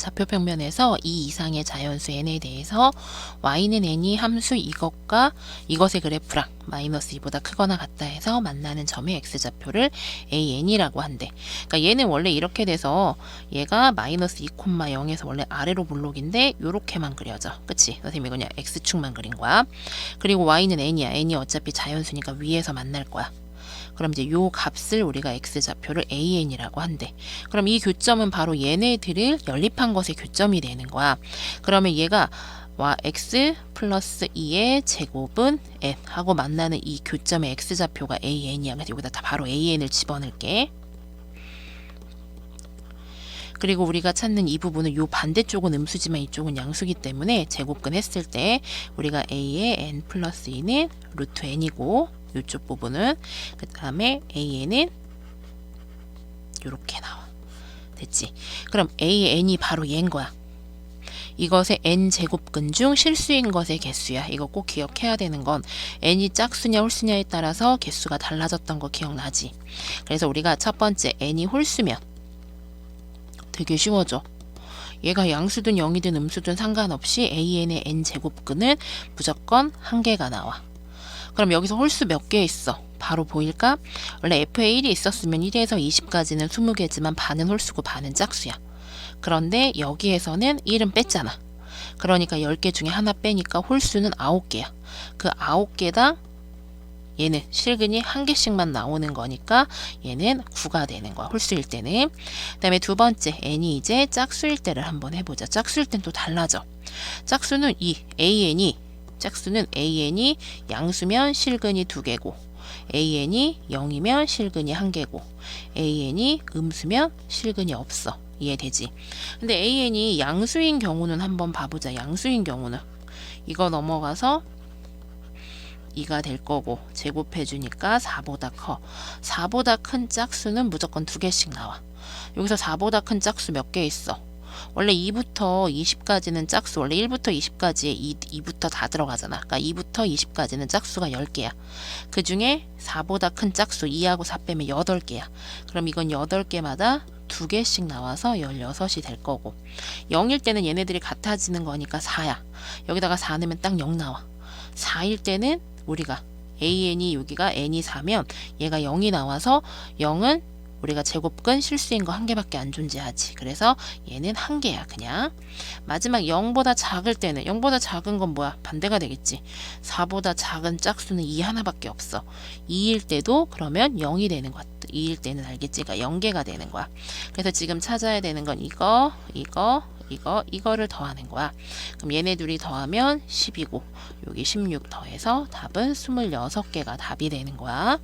좌표 평면에서 이 이상의 자연수 n에 대해서 y는 n이 함수 이것과 이것의 그래프랑 마이너스 2보다 크거나 같다 해서 만나는 점의 x좌표를 an이라고 한대. 그러니까 얘는 원래 이렇게 돼서 얘가 마이너스 2,0에서 원래 아래로 볼록인데 요렇게만 그려져. 그치? 선생님이 그냥 x축만 그린 거야. 그리고 y는 n이야. n이 어차피 자연수니까 위에서 만날 거야. 그럼 이제 요 값을 우리가 x좌표를 an이라고 한대. 그럼 이 교점은 바로 얘네들을 연립한 것의 교점이 되는 거야. 그러면 얘가 와 x 플러스 2의 제곱은 n 하고 만나는 이 교점의 x좌표가 an이야. 그래서 여기다 다 바로 an을 집어넣을게. 그리고 우리가 찾는 이 부분은 요 반대쪽은 음수지만 이쪽은 양수기 때문에 제곱근 했을 때 우리가 a의 n 플러스 2는 루트 n이고 요쪽 부분은 그 다음에 an은 요렇게 나와. 됐지? 그럼 a의 n이 바로 얘인 거야. 이것의 n 제곱근 중 실수인 것의 개수야. 이거 꼭 기억해야 되는 건 n이 짝수냐 홀수냐에 따라서 개수가 달라졌던 거 기억나지? 그래서 우리가 첫 번째 n이 홀수면 되게 쉬워져. 얘가 양수든 0이든 음수든 상관없이 an의 n 제곱근은 무조건 한 개가 나와. 그럼 여기서 홀수 몇 개 있어? 바로 보일까? 원래 f에 1이 있었으면 1에서 20까지는 20개지만 반은 홀수고 반은 짝수야. 그런데 여기에서는 1은 뺐잖아. 그러니까 10개 중에 하나 빼니까 홀수는 9개야. 그 9개당 얘는 실근이 한 개씩만 나오는 거니까 얘는 9가 되는 거야. 홀수일 때는. 그 다음에 두 번째 n이 이제 짝수일 때를 한번 해보자. 짝수일 땐 또 달라져. 짝수는 이 an이 짝수는 an이 양수면 실근이 두 개고 an이 0이면 실근이 한 개고 an이 음수면 실근이 없어. 이해되지? 근데 an이 양수인 경우는 한번 봐보자. 양수인 경우는 이거 넘어가서 2가 될 거고 제곱해 주니까 4보다 커. 4보다 큰 짝수는 무조건 두 개씩 나와. 여기서 4보다 큰 짝수 몇 개 있어? 원래 2부터 20까지는 짝수, 원래 1부터 20까지에 2, 2부터 다 들어가잖아. 그러니까 2부터 20까지는 짝수가 10개야. 그 중에 4보다 큰 짝수 2하고 4 빼면 8개야. 그럼 이건 8개마다 두 개씩 나와서 16이 될 거고 0일 때는 얘네들이 같아지는 거니까 4야. 여기다가 4 넣으면 딱 0 나와. 4일 때는 우리가 an이 여기가 n이 4면 얘가 0이 나와서 0은 우리가 제곱근 실수인 거 한 개밖에 안 존재하지. 그래서 얘는 한 개야, 그냥. 마지막 0보다 작을 때는 0보다 작은 건 뭐야? 반대가 되겠지. 4보다 작은 짝수는 2 하나밖에 없어. 2일 때도 그러면 0이 되는 거야. 2일 때는 알겠지? 그러니까 0개가 되는 거야. 그래서 지금 찾아야 되는 건 이거, 이거, 이거, 이거를 더하는 거야. 그럼 얘네 둘이 더하면 10이고 여기 16 더해서 답은 26개가 답이 되는 거야.